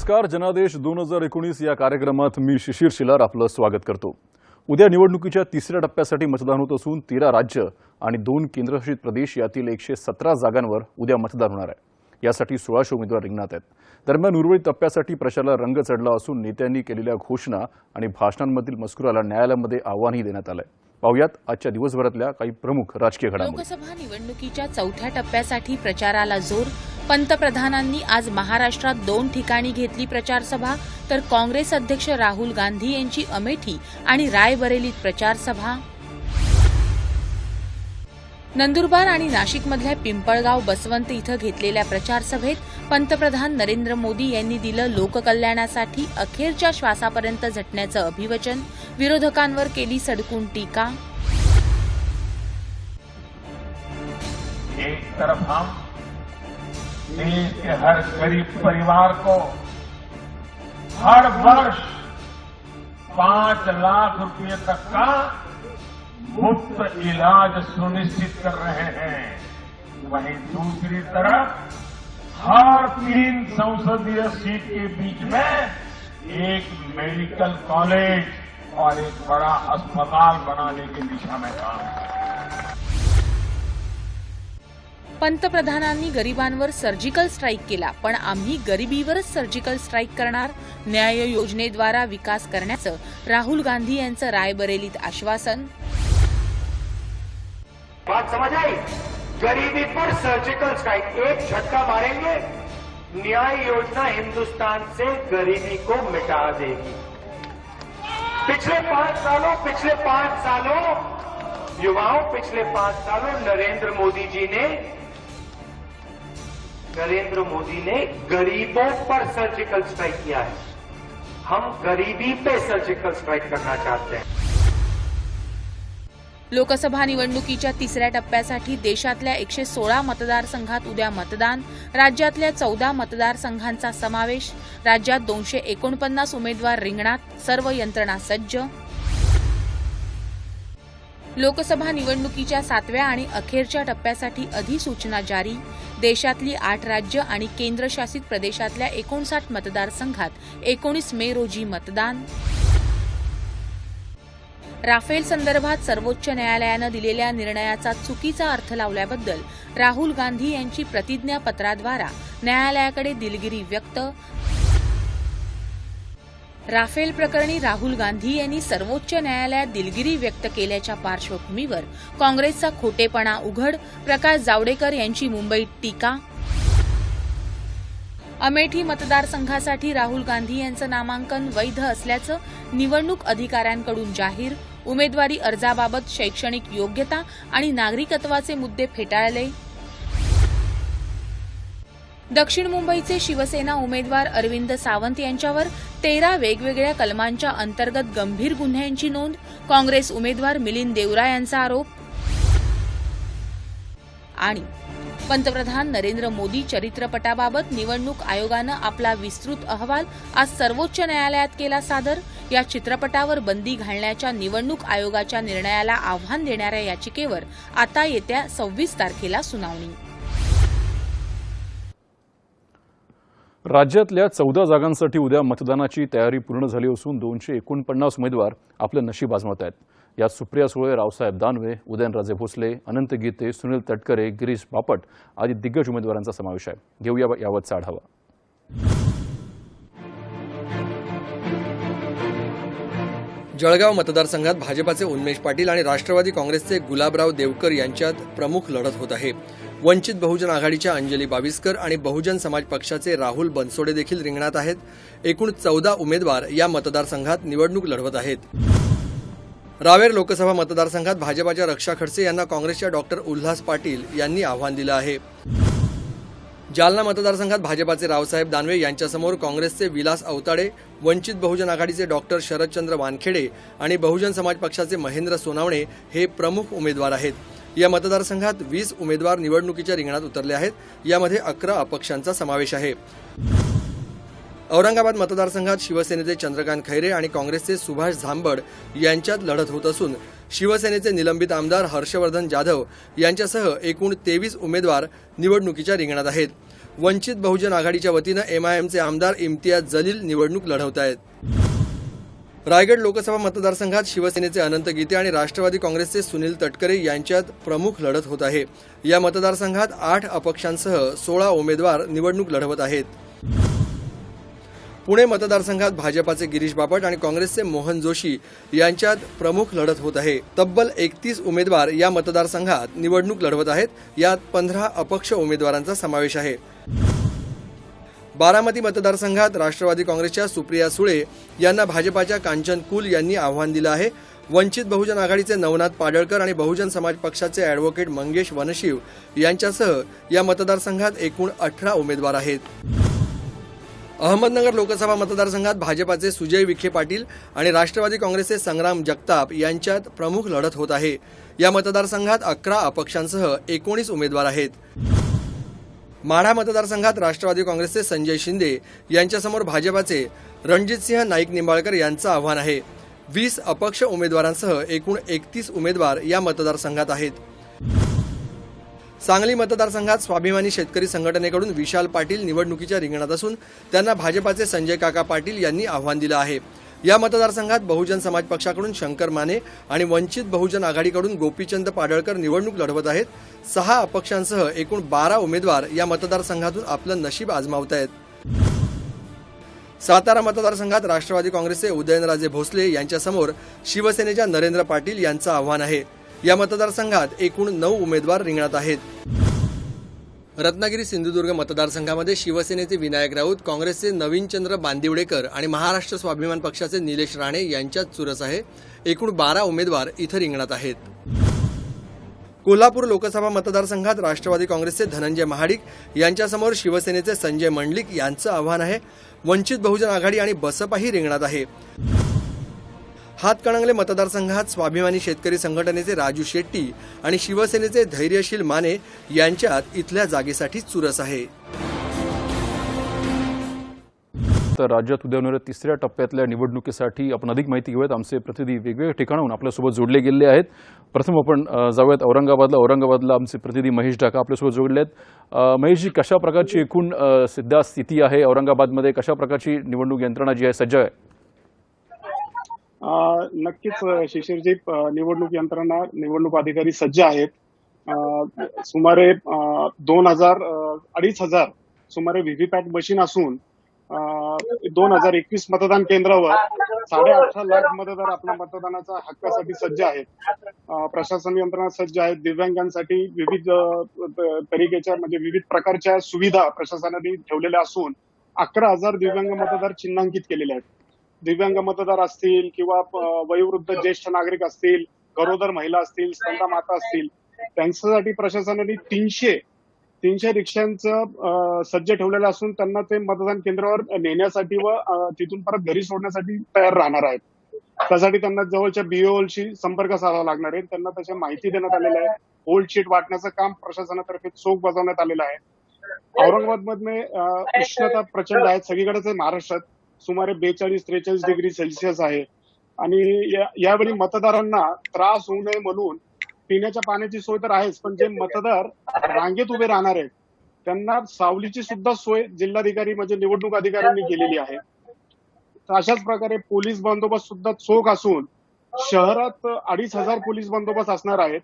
नमस्कार जनादेश दोन हजार एकोणीस या कार्यक्रमात मी शिशिर शिलार आपलं स्वागत करतो. उद्या निवडणुकीच्या तिसऱ्या टप्प्यासाठी मतदान होत असून तेरा राज्य आणि दोन केंद्रशासित प्रदेश यातील एकशे सतरा जागांवर उद्या मतदान होणार आहे. यासाठी सोळाशे उमेदवार रिंगणात आहेत. दरम्यान उर्वरित टप्प्यासाठी प्रचाराला रंग चढला असून नेत्यांनी केलेल्या घोषणा आणि भाषणांमधील मजकुराला न्यायालयामध्ये आव्हानही देण्यात आलंय. पाहुयात आजच्या दिवसभरातल्या काही प्रमुख राजकीय घडामोडी. लोकसभा निवडणुकीच्या चौथ्या टप्प्यासाठी प्रचाराला जोर. पंतप्रधानांनी आज महाराष्ट्रात दोन ठिकाणी घेतली प्रचारसभा तर काँग्रेस अध्यक्ष राहुल गांधी यांची अमेठी आणि रायबरेलीत प्रचारसभा. नंदुरबार आणि नाशिकमधल्या पिंपळगाव बसवंत इथं घेतलेल्या प्रचारसभेत पंतप्रधान नरेंद्र मोदी यांनी दिलं लोककल्याणासाठी अखेरच्या श्वासापर्यंत झटण्याचं अभिवचन विरोधकांवर केली सडकून टीका. एक तरफ हम देश के हर गरीब परिवार को हर वर्ष पांच लाख रुपए तक का मुफ्त इलाज सुनिश्चित कर रहे हैं। वहीं दूसरी तरफ हर तीन संसदीय सीट के बीच में एक मेडिकल कॉलेज और एक बड़ा अस्पताल बनाने की दिशा में काम पंतप्रधानांनी गरिबांवर सर्जिकल स्ट्राईक केला पण आम्ही गरिबीवरच सर्जिकल स्ट्राईक करणार? न्याय योजनेद्वारा विकास करण्याचं राहुल गांधी यांचं रायबरेलीत आश्वासन? बात समझ आई? गरीबी पर सर्जिकल स्ट्राइक एक झटका मारेंगे, न्याय योजना हिंदुस्तान से गरीबी को मिटा देगी। पिछले पाँच सालों, पिछले पाँच सालों, युवाओं, पिछले पाँच सालों, नरेंद्र मोदी जी ने, नरेंद्र मोदी ने गरीबों पर सर्जिकल स्ट्राइक किया है। हम गरीबी पे सर्जिकल स्ट्राइक करना चाहते हैं। लोकसभा निवडणुकीच्या तिसऱ्या टप्प्यासाठी देशातल्या एकशे सोळा मतदारसंघात उद्या मतदान राज्यातल्या चौदा मतदारसंघांचा समावेश राज्यात दोनशे एकोणपन्नास उमेदवार रिंगणात सर्व यंत्रणा सज्ज. लोकसभा निवडणुकीच्या सातव्या आणि अखेरच्या टप्प्यासाठी अधिसूचना जारी. देशातली आठ राज्य आणि केंद्रशासित प्रदेशातल्या एकोणसाठ मतदारसंघात एकोणीस मे रोजी मतदान. राफेल संदर्भात सर्वोच्च न्यायालयानं दिलेल्या निर्णयाचा चुकीचा अर्थ लावल्याबद्दल राहुल गांधी यांची प्रतिज्ञापत्राद्वारा न्यायालयाकडे दिलगिरी व्यक्त. राफेल प्रकरणी राहुल गांधी यांनी सर्वोच्च न्यायालयात दिलगिरी व्यक्त केल्याच्या पार्श्वभूमीवर काँग्रेसचा खोटेपणा उघड प्रकाश जावडेकर यांची मुंबईत टीका. अमेठी मतदारसंघासाठी राहुल गांधी यांचं नामांकन वैध असल्याचं निवडणूक अधिकाऱ्यांकडून जाहीर उमेदवारी अर्जाबाबत शैक्षणिक योग्यता आणि नागरिकत्वाचे मुद्दे फेटाळले. दक्षिण मुंबईचे शिवसेना उमेदवार अरविंद सावंत यांच्यावर तेरा वेगवेगळ्या कलमांच्या अंतर्गत गंभीर गुन्ह्यांची नोंद काँग्रेस उमेदवार मिलिंद देवरा यांचा आरोप आणि पंतप्रधान नरेंद्र मोदी चरित्रपटाबाबत निवडणूक आयोगानं आपला विस्तृत अहवाल आज सर्वोच्च न्यायालयात केला सादर. या चित्रपटावर बंदी घालण्याच्या निवडणूक आयोगाच्या निर्णयाला आव्हान देणाऱ्या याचिकेवर आता येत्या सव्वीस तारखेला सुनावणी. राज्यातल्या चौदा जागांसाठी उद्या मतदानाची तयारी पूर्ण झाली असून दोनशे एकोणपन्नास उमेदवार आपलं नशीब आजमत आहेत. यात सुप्रिया सुळे रावसाहेब दानवे उदयनराजे भोसले अनंत गीते सुनील तटकरे गिरीश बापट आदी दिग्गज उमेदवारांचा समावेश आहे. घेऊया यावतचा आढावा जळगाव मतदारसंघात भाजपाचे उन्मेष पाटील आणि राष्ट्रवादी काँग्रेसचे गुलाबराव देवकर यांच्यात प्रमुख लढत होत आहे. वंचित बहुजन आघाडीच्या अंजली बाविस्कर आणि बहुजन समाज पक्षाचे राहुल बनसोडे देखील रिंगणात आहेत. एकूण चौदा उमेदवार या मतदारसंघात निवडणूक लढवत आहेत. रावेर लोकसभा मतदारसंघात भाजपाच्या रक्षा खडसे यांना काँग्रेसच्या डॉक्टर उल्हास पाटील यांनी आव्हान दिलं आहे. जालना मतदारसंघात भाजपाचे रावसाहेब दानवे यांच्यासमोर काँग्रेसचे विलास अवताडे वंचित बहुजन आघाडीचे डॉक्टर शरदचंद्र वानखेडे आणि बहुजन समाज पक्षाचे महेंद्र सोनावणे हे प्रमुख उमेदवार आहेत. या मतदारसंघात वीस उमेदवार निवडणुकीच्या रिंगणात उतरले आहेत. यामध्ये अकरा अपक्षांचा समावेश आहे. औरंगाबाद मतदारसंघात शिवसेनेचे चंद्रकांत खैरे आणि काँग्रेसचे सुभाष झांबड यांच्यात लढत होत असून शिवसेनेचे निलंबित आमदार हर्षवर्धन जाधव यांच्यासह एकूण तेवीस उमेदवार निवडणुकीच्या रिंगणात आहेत. वंचित बहुजन आघाडीच्या वतीनं एमआयएमचे आमदार इम्तियाज जलील निवडणूक लढवत आहेत. रायगड लोकसभा मतदारसंघात शिवसेनेचे अनंत गीते आणि राष्ट्रवादी काँग्रेसचे सुनील तटकरे यांच्यात प्रमुख लढत होत आहे. या मतदारसंघात आठ अपक्षांसह सोळा उमेदवार निवडणूक लढवत आहेत. पुणे मतदारसंघात भाजपाचे गिरीश बापट आणि काँग्रेसचे मोहन जोशी यांच्यात प्रमुख लढत होत आहे. तब्बल एकतीस उमेदवार या मतदारसंघात निवडणूक लढवत आहेत. यात पंधरा अपक्ष उमेदवारांचा समावेश आहे. बारामती मतदारसंघात राष्ट्रवादी काँग्रेसच्या सुप्रिया सुळे यांना भाजपाच्या कांचन कुल यांनी आव्हान दिलं आहे. वंचित बहुजन आघाडीचे नवनाथ पाडळकर आणि बहुजन समाज पक्षाचे अॅडव्होकेट मंगेश वनशिव यांच्यासह या मतदारसंघात एकूण अठरा उमेदवार आहेत. अहमदनगर लोकसभा मतदारसंघात भाजपाचे सुजय विखे पाटील आणि राष्ट्रवादी काँग्रेसचे संग्राम जगताप यांच्यात प्रमुख लढत होत आहे. या मतदारसंघात अकरा अपक्षांसह एकोणीस उमेदवार आहेत. माढा मतदारसंघात राष्ट्रवादी काँग्रेसचे संजय शिंदे यांच्यासमोर भाजपाचे रणजितसिंह नाईक निंबाळकर यांचं आव्हान आहे. वीस अपक्ष उमेदवारांसह एकूण एकतीस उमेदवार या मतदारसंघात आहेत. सांगली मतदारसंघात स्वाभिमानी शेतकरी संघटनेकडून विशाल पाटील निवडणुकीच्या रिंगणात असून त्यांना भाजपाचे संजय काका पाटील यांनी आव्हान दिलं आहे. या मतदारसंघात बहुजन समाज पक्षाकडून शंकर माने आणि वंचित बहुजन आघाडीकडून गोपीचंद पाडळकर निवडणूक लढवत आहेत. सहा अपक्षांसह एकूण बारा उमेदवार या मतदारसंघातून आपलं नशीब आजमावत आहेत. सातारा मतदारसंघात राष्ट्रवादी काँग्रेसचे उदयनराजे भोसले यांच्यासमोर शिवसेनेच्या नरेंद्र पाटील यांचं आव्हान आहे. या मतदारसंघात एकूण नऊ उमेदवार रिंगणात आहेत. रत्नागिरी सिंधुदुर्ग मतदारसंघामध्ये शिवसेनेचे विनायक राऊत काँग्रेसचे नवीनचंद्र बांदिवडेकर आणि महाराष्ट्र स्वाभिमान पक्षाचे निलेश राणे यांच्यात चुरस आहे. एकूण बारा उमेदवार इथं रिंगणात आहेत. कोल्हापूर लोकसभा मतदारसंघात राष्ट्रवादी काँग्रेसचे धनंजय महाडिक यांच्यासमोर शिवसेनेचे संजय मंडलिक यांचं आव्हान आहे. वंचित बहुजन आघाडी आणि बसपाही रिंगणात आहे. हातकणंगले मतदारसंघात स्वाभिमानी शेतकरी संघटनेचे राजू शेट्टी आणि शिवसेनेचे धैर्यशील माने यांच्यात इथल्या जागेसाठी चुरस आहे. तर राज्यात उद्या होणाऱ्या तिसऱ्या टप्प्यातल्या निवडणुकीसाठी आपण अधिक माहिती घेऊयात. आमचे प्रतिनिधी वेगवेगळ्या ठिकाणाहून आपल्यासोबत जोडले गेलेले आहेत. प्रथम आपण जाऊयात औरंगाबादला. औरंगाबादला आमचे प्रतिनिधी महेश ढाका आपल्यासोबत जोडले आहेत महेशजी कशा प्रकारची एकूण सिद्धा सध्या स्थिती आहे? औरंगाबादमध्ये कशा प्रकारची निवडणूक यंत्रणा जी आहे सज्ज आहे? नक्कीच शिशिरजी निवडणूक यंत्रणा निवडणूक अधिकारी सज्ज आहेत. सुमारे दोन हजार अडीच हजार सुमारे व्हीव्हीपॅट मशीन असून दोन हजार एकवीस मतदान केंद्रावर साडे अठरा लाख मतदार आपल्या मतदानाचा हक्कासाठी सज्ज आहेत. प्रशासन यंत्रणा सज्ज आहेत. दिव्यांगांसाठी विविध तरीकेच्या म्हणजे विविध प्रकारच्या सुविधा प्रशासनाने ठेवलेल्या असून अकरा हजार दिव्यांग मतदार चिन्हांकित केलेले आहेत. दिव्यांग मतदार असतील किंवा वयोवृद्ध ज्येष्ठ नागरिक असतील गरोदर महिला असतील स्तंदा माता असतील त्यांच्यासाठी प्रशासनाने तीनशे तीनशे रिक्षांचं सज्ज ठेवलेलं असून त्यांना ते मतदान केंद्रावर नेण्यासाठी व तिथून परत घरी सोडण्यासाठी तयार राहणार आहेत. त्यासाठी त्यांना जवळच्या बीओलशी संपर्क साधावा लागणार आहे. त्यांना त्याची माहिती देण्यात आलेली आहे. होल्ड शीट वाटण्याचं काम प्रशासनातर्फे चोख बजावण्यात आलेलं आहे. औरंगाबादमध्ये उष्णता प्रचंड आहे. सगळीकडेच आहे महाराष्ट्रात. सुमारे बेचाळीस त्रेचाळीस डिग्री सेल्सिअस आहे. आणि यावेळी मतदारांना त्रास होऊ नये म्हणून पिण्याच्या पाण्याची सोय तर आहेच पण जे मतदार रांगेत उभे राहणार आहेत त्यांना सावलीची सुद्धा सोय जिल्हाधिकारी म्हणजे निवडणूक अधिकाऱ्यांनी केलेली आहे. तर अशाच प्रकारे पोलीस बंदोबस्त सुद्धा चोख असून शहरात अडीच हजार पोलीस बंदोबस्त असणार आहेत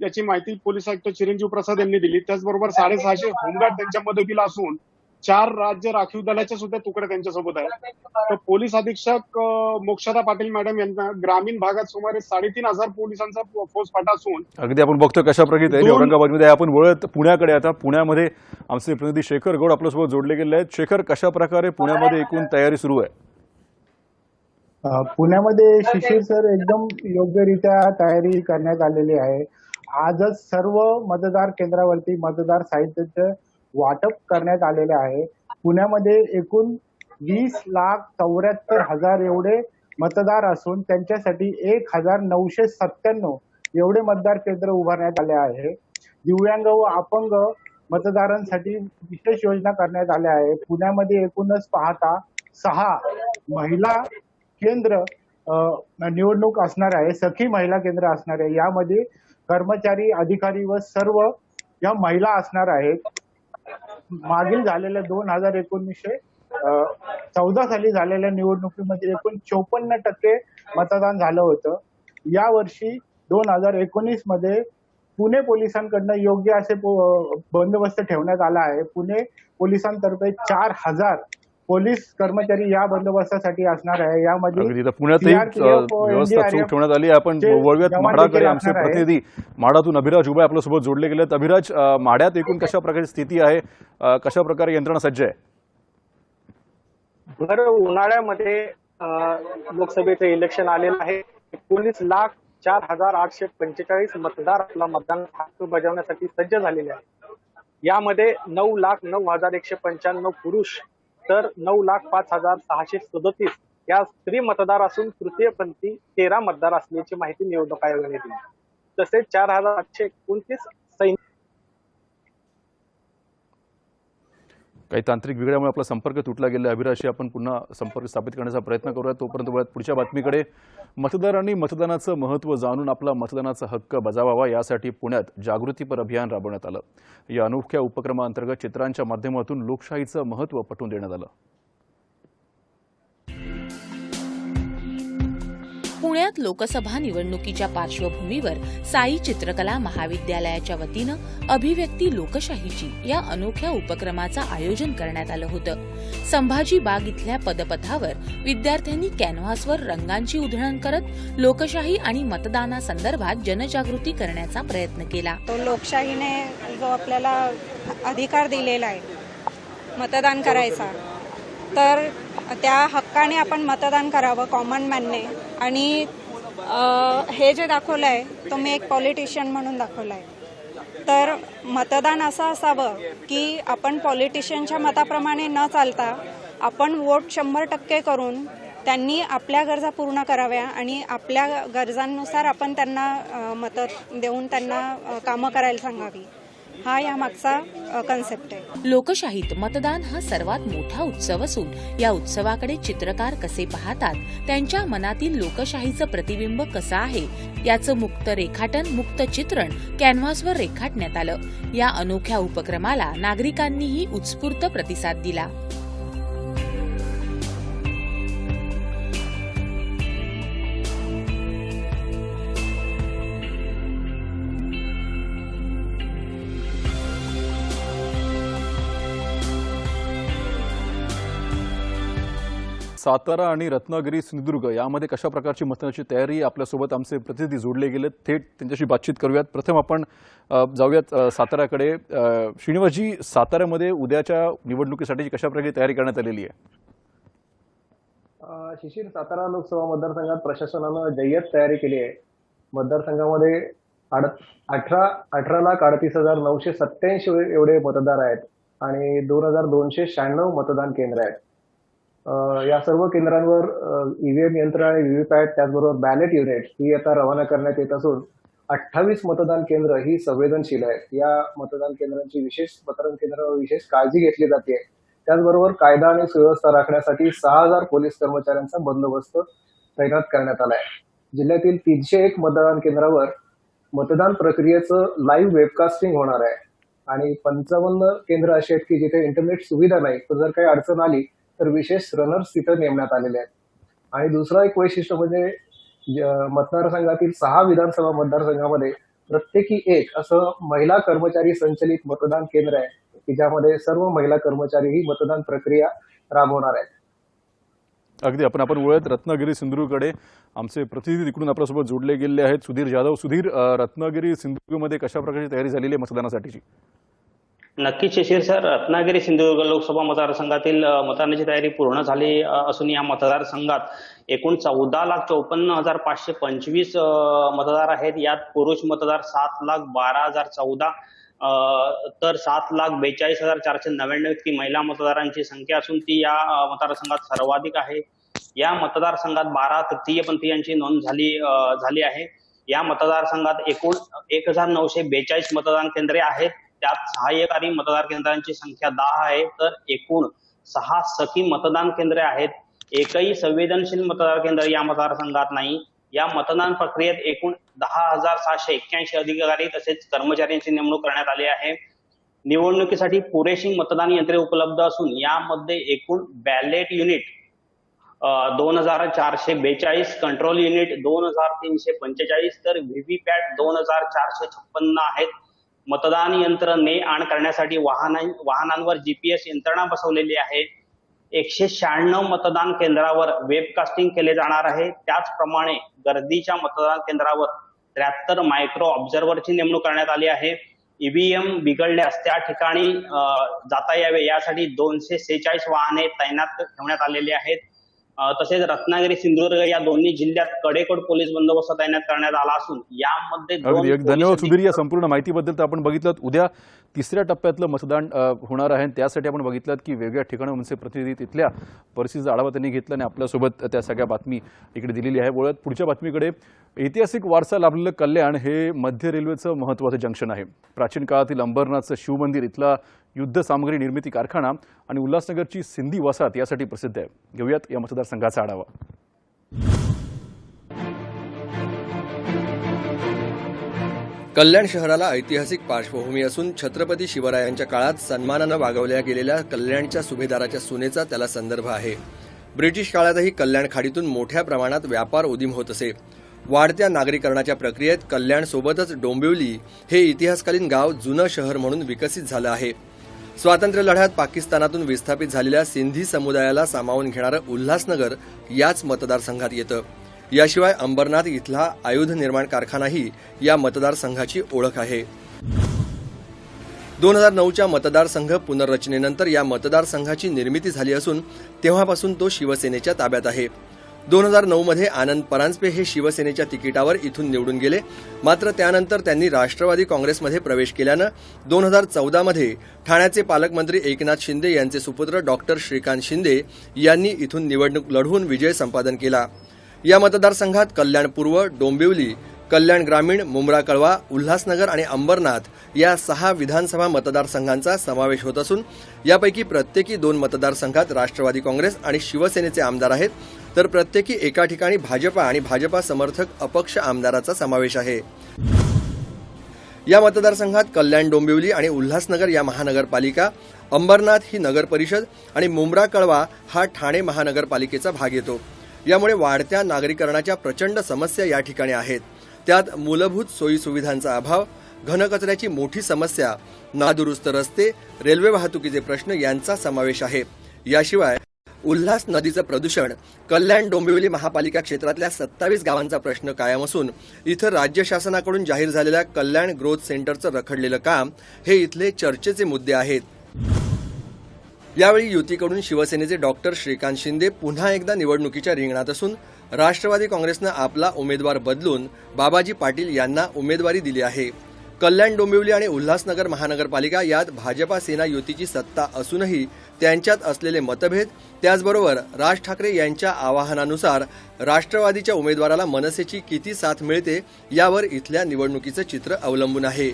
याची माहिती पोलीस आयुक्त चिरंजीव प्रसाद यांनी दिली. त्याचबरोबर साडेसहाशे होमगार्ड त्यांच्या मदतीला असून चार राज्य राखीव दलाच्या सुद्धा तुकड्या त्यांच्यासोबत आहेत. तर पोलीस अधीक्षक मोक्षदा पाटील मॅडम यांना ग्रामीण भागात सुमारे साडेतीन हजार पोलिसांचा फौजफाटा असून अगदी आपण बघतोय कशा प्रकारे दोन- औरंगाबादमध्ये. आपण वळत पुण्याकडे आता. पुण्यामध्ये आमचे प्रतिनिधी शेखर गौड आपल्यासोबत जोडले गेले आहेत. शेखर कशा प्रकारे पुण्यामध्ये एकूण तयारी सुरू आहे? पुण्यामध्ये शिशिर सर एकदम योग्यरित्या तयारी करण्यात आलेली आहे. आजच सर्व मतदार केंद्रावरती मतदार साहित्याचं वाटप करण्यात आलेले आहे. पुण्यामध्ये एकूण वीस लाख चौऱ्याहत्तर हजार एवढे मतदार असून त्यांच्यासाठी एक हजार नऊशे सत्त्याण्णव एवढे मतदार केंद्र उभारण्यात आले आहे. दिव्यांग व अपंग मतदारांसाठी विशेष योजना करण्यात आल्या आहे पुण्यामध्ये एकूणच पाहता सहा महिला केंद्र निवडणूक असणार आहे सखी महिला केंद्र असणार आहे. यामध्ये कर्मचारी अधिकारी व सर्व या महिला असणार आहेत. मागील झालेल्या दोन हजार एकोणीसशे चौदा साली झालेल्या निवडणुकीमध्ये एकूण चोपन्न टक्के मतदान झालं होतं. या वर्षी दोन हजार एकोणीसमध्ये पुणे पोलिसांकडनं योग्य असे बंदोबस्त ठेवण्यात आला आहे. पुणे पोलिसांतर्फे चार हजार पोलीस कर्मचारी या बंदोबस्तासाठी असणार आहे. यामध्ये पुण्यातही व्यवस्था चोख ठेवण्यात आली आहे. आपण म्हाडाकडे देखील आमचे. प्रतिनिधी म्हाडातून अभिराज उभे आपल्यासोबत जोडले गेलेत. अभिराज अ, माढ्यात एकूण कशा प्रकारची स्थिती आहे? कशा प्रकारे यंत्रणा सज्ज आहे? भर उन्हाळ्यामध्ये लोकसभेचं इलेक्शन आलेलं आहे. एकोणीस लाख चार हजार आठशे पंचेचाळीस मतदार आपला मतदान हक्क बजावण्यासाठी सज्ज झालेले आहेत. यामध्ये नऊ लाख नऊ हजार एकशे पंच्याण्णव पुरुष तर नऊ लाख पाच हजार सहाशे सदतीस या स्त्री मतदार असून तृतीयपंथी तेरा मतदार असल्याची माहिती निवडणूक आयोगाने दिली. तसेच चार हजार आठशे एकोणतीस काही तांत्रिक बिघड्यामुळे आपला संपर्क तुटला गेला. अभिराशी आपण पुन्हा संपर्क स्थापित करण्याचा प्रयत्न करूया तोपर्यंत वळत पुढच्या बातमीकडे. मतदारांनी मतदानाचं महत्त्व जाणून आपला मतदानाचा हक्क बजावावा यासाठी पुण्यात जागृतीपर अभियान राबवण्यात आलं. या अनोख्या उपक्रमाअंतर्गत चित्रांच्या माध्यमातून लोकशाहीचं महत्त्व पटवून देण्यात आलं. पुण्यात लोकसभा निवडणुकीच्या पार्श्वभूमीवर साई चित्रकला महाविद्यालयाच्या वतीनं अभिव्यक्ती लोकशाहीची या अनोख्या उपक्रमाचं आयोजन करण्यात आलं होतं. संभाजी बाग इथल्या पदपथावर विद्यार्थ्यांनी कॅनव्हासवर रंगांची उधळण करत लोकशाही आणि मतदानासंदर्भात जनजागृती करण्याचा प्रयत्न केला. तो लोकशाहीने जो आपल्याला अधिकार दिलेला आहे मतदान करायचा तर त्या हक्काने आपण मतदान करावं कॉमन मॅनने आणि हे जे दाखवलं आहे तो मी एक पॉलिटिशियन म्हणून दाखवलं आहे तर मतदान असं असावं की आपण पॉलिटिशियनच्या मताप्रमाणे न चालता आपण वोट शंभर टक्के करून त्यांनी आपल्या गरजा पूर्ण कराव्या आणि आपल्या गरजांनुसार आपण त्यांना मतं देऊन त्यांना कामं करायला सांगावी. हा या मागचा कन्सेप्ट आहे. लोकशाहीत मतदान हा सर्वात मोठा उत्सव असून या उत्सवाकडे चित्रकार कसे पाहतात त्यांच्या मनातील लोकशाहीचं प्रतिबिंब कसं आहे याचं मुक्त रेखाटन मुक्त चित्रण कॅनव्हासवर रेखाटण्यात आलं. या अनोख्या उपक्रमाला नागरिकांनीही उत्स्फूर्त प्रतिसाद दिला. सातारा आणि रत्नागिरी सिंधुदुर्ग यामध्ये कशा प्रकारची मतदानाची तयारी आपल्यासोबत आमचे प्रतिनिधी जोडले गेले थेट त्यांच्याशी बातचीत करूयात. प्रथम आपण जाऊयात साताऱ्याकडे. श्रीनिवासजी साताऱ्यामध्ये उद्याच्या निवडणुकीसाठी कशा प्रकारे तयारी करण्यात आलेली आहे? शिशिर सातारा लोकसभा मतदारसंघात प्रशासनानं जय्यत तयारी केली आहे. मतदारसंघामध्ये अठरा अठरा लाख अडतीस हजार नऊशे सत्याऐंशी एवढे मतदार आहेत आणि दोन हजार दोनशे शहाण्णव मतदान केंद्र आहेत. या सर्व केंद्रांवर ईव्हीएम यंत्र आणि व्हीव्हीपॅट त्याचबरोबर बॅलेट युनिट ही आता रवाना करण्यात येत असून अठ्ठावीस मतदान केंद्र ही संवेदनशील आहेत. या मतदान केंद्रांची विशेष मतदान केंद्रावर विशेष काळजी घेतली जाते. त्याचबरोबर कायदा आणि सुव्यवस्था राखण्यासाठी सहा हजार पोलीस कर्मचाऱ्यांचा बंदोबस्त तैनात करण्यात आला आहे जिल्ह्यातील तीनशे एक मतदान केंद्रावर मतदान प्रक्रियेचं लाईव्ह वेबकास्टिंग होणार आहे. आणि पंचावन्न केंद्र अशी आहेत की जिथे इंटरनेट सुविधा नाही. तर जर काही अडचण आली तर विशेष रनर्स तिथं नेमण्यात आलेले आहेत. आणि दुसरं एक वैशिष्ट्य म्हणजे मतदारसंघातील सहा विधानसभा मतदारसंघामध्ये प्रत्येकी एक असं महिला कर्मचारी संचलित मतदान केंद्र आहे की ज्यामध्ये सर्व महिला कर्मचारी ही मतदान प्रक्रिया राबवणार आहेत. अगदी आपण आपण वळत रत्नागिरी सिंधुदुर्गकडे आमचे प्रतिनिधी तिकडून आपल्यासोबत जोडले गेले आहेत. सुधीर जाधव सुधीर रत्नागिरी सिंधुदुर्गमध्ये कशा प्रकारची तयारी झालेली आहे मतदानासाठीची? नक्कीच शिशिर सर. रत्नागिरी सिंधुदुर्ग लोकसभा मतदारसंघातील मतदानाची तयारी पूर्ण झाली असून या मतदारसंघात एकूण चौदा लाख चौपन्न हजार पाचशे पंचवीस मतदार आहेत. यात पुरुष मतदार सात लाख बारा हजार चौदा तर सात लाख बेचाळीस हजार चारशे नव्याण्णव इतकी महिला मतदारांची संख्या असून ती या मतदारसंघात सर्वाधिक आहे. या मतदारसंघात बारा तृतीयपंथीयांची नोंद झाली झाली आहे. या मतदारसंघात एकूण एक हजार नऊशे बेचाळीस मतदान केंद्रे आहेत. त्यात सहाय्यकारी मतदार केंद्रांची संख्या दहा आहे. तर एकूण सहा सखी मतदान केंद्रे आहेत. एकही संवेदनशील मतदार केंद्र या मतदारसंघात नाही. या मतदान प्रक्रियेत एकूण दहा हजार सहाशे एक्क्याऐंशी अधिकारी तसेच कर्मचाऱ्यांची नेमणूक करण्यात आली आहे. निवडणुकीसाठी पुरेशी मतदान यंत्रे उपलब्ध असून यामध्ये एकूण बॅलेट युनिट दोन हजार चारशे बेचाळीस कंट्रोल युनिट दोन हजार तीनशे पंचेचाळीस तर व्हीव्हीपॅट दोन हजार चारशे छप्पन्न आहेत. मतदान यंत्र ने आण करण्यासाठी वाहना वाहनांवर जीपीएस यंत्रणा बसवलेली आहे. एकशे शहाण्णव मतदान केंद्रावर वेबकास्टिंग केले जाणार आहे. त्याचप्रमाणे गर्दीच्या मतदान केंद्रावर त्र्याहत्तर मायक्रो ऑब्झर्व्हरची नेमणूक करण्यात आली आहे. ईव्हीएम बिघडल्यास त्या ठिकाणी जाता यावे. यासाठी दोनशे सेहेचाळीस वाहने तैनात ठेवण्यात आलेली आहेत. तसेच रत्नागिरी सिंधुदुर्ग या दोन्ही जिल्ह्यात कडेकोट पोलीस बंदोबस्त तैनात करण्यात आला असून यामध्ये धन्यवाद सुधीर. या संपूर्ण माहितीबद्दल तर आपण बघितलं उद्या तिसऱ्या टप्प्यातलं मतदान होणार आहे. आणि त्यासाठी आपण बघितलं की वेगवेगळ्या ठिकाणांचे प्रतिनिधी तिथल्या परिस्थितीचा आढावा त्यांनी घेतला आणि आपल्यासोबत त्या सगळ्या बातमी इकडे दिलेली आहे. वळत पुढच्या बातमीकडे. ऐतिहासिक वारसा लाभलेलं कल्याण हे मध्य रेल्वेचं महत्त्वाचं जंक्शन आहे. प्राचीन काळातील अंबरनाथचं शिवमंदिर इथला युद्ध सामग्री निर्मिती कारखाना आणि उल्हासनगरची सिंधी वसाहत यासाठी प्रसिद्ध आहे. घेऊयात या मतदारसंघाचा आढावा. कल्याण शहराला ऐतिहासिक पार्श्वभूमी असून छत्रपती शिवरायांच्या काळात सन्मानानं वागवल्या गेलेल्या कल्याणच्या सुभेदाराच्या सुनेचा त्याला संदर्भ आहे. ब्रिटिश काळातही कल्याण खाडीतून मोठ्या प्रमाणात व्यापार उदीम होत असे. वाढत्या नागरीकरणाच्या प्रक्रियेत कल्याणसोबतच डोंबिवली हे इतिहासकालीन गाव जुनं शहर म्हणून विकसित झालं आहे. स्वातंत्र्य लढ्यात पाकिस्तानातून विस्थापित झालेल्या सिंधी समुदायाला सामावून घेणारं उल्हासनगर याच मतदारसंघात येतं. याशिवाय अंबरनाथ इथला आयुध निर्माण कारखानाही या मतदारसंघाची ओळख आहे. दोन हजार नऊच्या मतदारसंघ पुनर्रचनेनंतर या मतदारसंघाची निर्मिती झाली असून तेव्हापासून तो शिवसेनेच्या ताब्यात आहे. दोन हजार नऊमध्ये आनंद परांजपे हे शिवसेनेच्या तिकिटावर इथून निवडून गेले. मात्र त्यानंतर त्यांनी राष्ट्रवादी काँग्रेसमध्ये प्रवेश केल्यानं दोन हजार चौदामध्ये ठाण्याचे पालकमंत्री एकनाथ शिंदे यांचे सुपुत्र डॉक्टर श्रीकांत शिंदे यांनी इथून निवडणूक लढवून विजय संपादन केला. या मतदारसंघात कल्याण पूर्व डोंबिवली कल्याण ग्रामीण मुंब्रा कळवा उल्हासनगर आणि अंबरनाथ या सहा विधानसभा मतदारसंघांचा समावेश होत असून यापैकी प्रत्येकी दोन मतदारसंघात राष्ट्रवादी काँग्रेस आणि शिवसेनेचे आमदार आहेत. तर प्रत्येकी एका ठिकाणी भाजपा आणि भाजपा समर्थक अपक्ष आमदाराचा समावेश आहे. या मतदारसंघात कल्याण डोंबिवली आणि उल्हासनगर या महानगरपालिका अंबरनाथ ही नगर परिषद आणि मुंब्रा कळवा हा ठाणे महानगरपालिकेचा भाग येतो. यामुळे वाढत्या नागरीकरणाच्या प्रचंड समस्या या ठिकाणी आहेत. त्यात मूलभूत सोयीसुविधांचा अभाव घनकचऱ्याची मोठी समस्या नादुरुस्त रस्ते रेल्वे वाहतुकीचे प्रश्न यांचा समावेश आहे. याशिवाय उल्हास नदीचं प्रदूषण कल्याण डोंबिवली महापालिका क्षेत्रातल्या सत्तावीस गावांचा प्रश्न कायम असून इथं राज्य शासनाकडून जाहीर झालेल्या कल्याण ग्रोथ सेंटरचं रखडलेलं काम हे इथले चर्चेचे मुद्दे आहेत. यावेळी युतीकडून शिवसेनेचे डॉक्टर श्रीकांत शिंदे पुन्हा एकदा निवडणुकीच्या रिंगणात असून राष्ट्रवादी काँग्रेसनं आपला उमेदवार बदलून बाबाजी पाटील यांना उमेदवारी दिली आहे. कल्याण डोंबिवली आणि उल्हासनगर महानगरपालिका यात भाजपा सेना युतीची सत्ता असूनही त्यांच्यात असलेले मतभेद त्याचबरोबर राज ठाकरे यांच्या आवाहनानुसार राष्ट्रवादीच्या उमेदवाराला मनसेची किती साथ मिळते यावर इथल्या निवडणुकीचं चित्र अवलंबून आहे.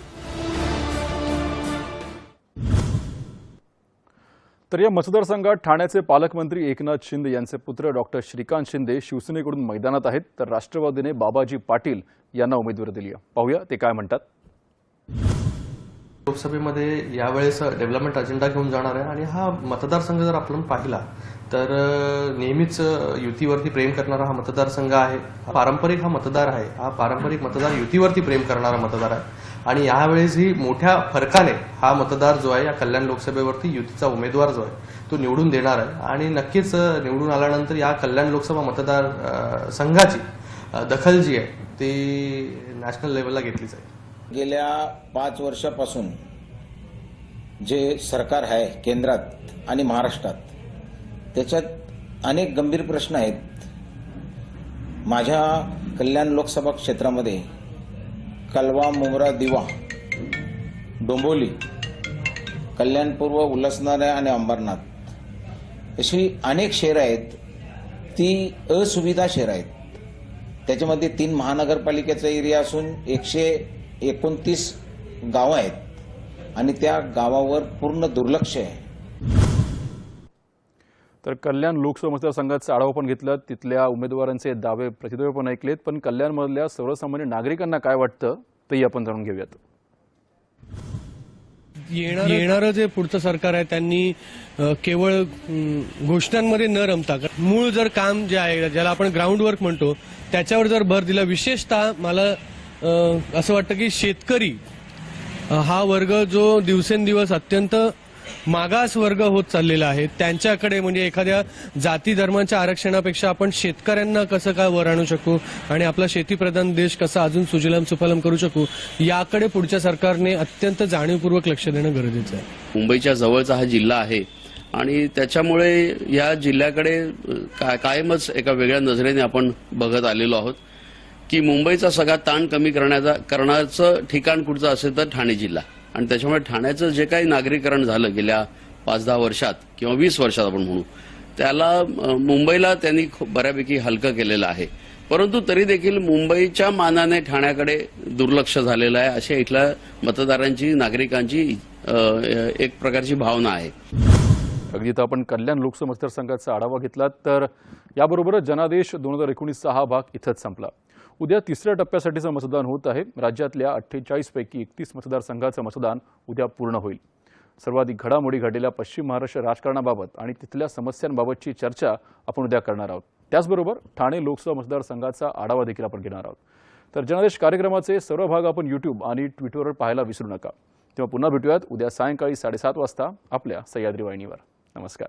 तर या मतदारसंघात ठाण्याचे पालकमंत्री एकनाथ शिंदे यांचे पुत्र डॉक्टर श्रीकांत शिंदे शिवसेनेकडून मैदानात आहेत. तर राष्ट्रवादीने बाबाजी पाटील यांना उमेदवारी दिली आहे. पाहूया ते काय म्हणतात. लोकसभेमध्ये यावेळेस डेव्हलपमेंट अजेंडा घेऊन जाणार आहे आणि हा मतदारसंघ जर आपण पाहिला तर नेहमीच युतीवरती प्रेम करणारा हा मतदारसंघ आहे. हा पारंपरिक हा मतदार आहे. हा पारंपरिक मतदार युतीवरती प्रेम करणारा मतदार आहे. आणि यावेळेसही मोठ्या फरकाने हा मतदार जो आहे या कल्याण लोकसभेवरती युतीचा उमेदवार जो आहे तो निवडून देणार आहे. आणि नक्कीच निवडून आल्यानंतर या कल्याण लोकसभा मतदार संघाची दखल जी आहे ती नॅशनल लेवलला घेतली जाईल गेल्या पाच वर्षापासून जे सरकार आहे केंद्रात आणि महाराष्ट्रात त्याच्यात अनेक गंभीर प्रश्न आहेत. माझ्या कल्याण लोकसभा क्षेत्रामध्ये कलवा मुंब्रा दिवा डोंबोली कल्याणपूर्व उल्हासनगर आणि अंबरनाथ. अशी अनेक शहरं आहेत. ती असुविधा शहरं आहेत. त्याच्यामध्ये तीन महानगरपालिकेचा एरिया असून एकशे एकोणतीस गावं आहेत. आणि त्या गावावर पूर्ण दुर्लक्ष आहे. तर कल्याण लोकसभा मतदारसंघाचा आढावा पण घेतला. तिथल्या उमेदवारांचे दावे प्रतिदावे पण ऐकलेत. पण कल्याणमधल्या सर्वसामान्य नागरिकांना काय वाटतं? तेही आपण जाणून घेऊयात. येणार येणारं जे पुढचं सरकार आहे त्यांनी केवळ घोषणांमध्ये न रमता मूळ जर काम जे आहे ज्याला आपण ग्राउंड वर्क म्हणतो त्याच्यावर जर भर दिला विशेषतः मला असं वाटतं की शेतकरी हा वर्ग जो दिवसेंदिवस अत्यंत मागास वर्ग होत चाललेला आहे. त्यांच्याकडे म्हणजे एखाद्या जाती धर्माच्या आरक्षणापेक्षा आपण शेतकऱ्यांना कसं काय वर आणू शकू आणि आपला शेतीप्रधान देश कसा अजून सुजलम सुफलम करू शकू याकडे पुढच्या सरकारने अत्यंत जाणीवपूर्वक लक्ष देणं गरजेचं आहे. मुंबईच्या जवळचा हा जिल्हा आहे आणि त्याच्यामुळे या जिल्ह्याकडे का- कायमच एका वेगळ्या नजरेने आपण बघत आलेलो आहोत की मुंबईचा सगळा ताण कमी करण्याचा करण्याचं ठिकाण कुठचं असेल तर ठाणे जिल्हा. आणि त्याच्यामुळे ठाण्याचं जे काही नागरीकरण झालं गेल्या पाच दहा वर्षात किंवा वीस वर्षात आपण म्हणू त्याला मुंबईला त्यांनी खूप बऱ्यापैकी हलकं केलेलं आहे. परंतु तरी देखील मुंबईच्या मानाने ठाण्याकडे दुर्लक्ष झालेलं आहे अशा इथल्या मतदारांची नागरिकांची एक प्रकारची भावना आहे. अगदी तर आपण कल्याण लोकसभा मतदारसंघाचा आढावा घेतला तर याबरोबरच जनादेश दोन हजार एकोणीसचा हा भाग इथंच संपला. उद्या तिसऱ्या टप्प्यासाठीचं मतदान होत आहे राज्यातल्या अठ्ठेचाळीसपैकी एकतीस मतदारसंघाचं मतदान उद्या पूर्ण होईल. सर्वाधिक घडामोडी घडलेल्या पश्चिम महाराष्ट्र राजकारणाबाबत आणि तिथल्या समस्यांबाबतची चर्चा आपण उद्या करणार आहोत. त्याचबरोबर ठाणे लोकसभा मतदारसंघाचा आढावा देखील आपण घेणार आहोत. तर जनादेश कार्यक्रमाचे सर्व भाग आपण यूट्यूब आणि ट्विटरवर पाहायला विसरू नका. तेव्हा पुन्हा भेटूयात उद्या सायंकाळी साडेसात वाजता आपल्या सह्याद्री वाहिनीवर. नमस्कार.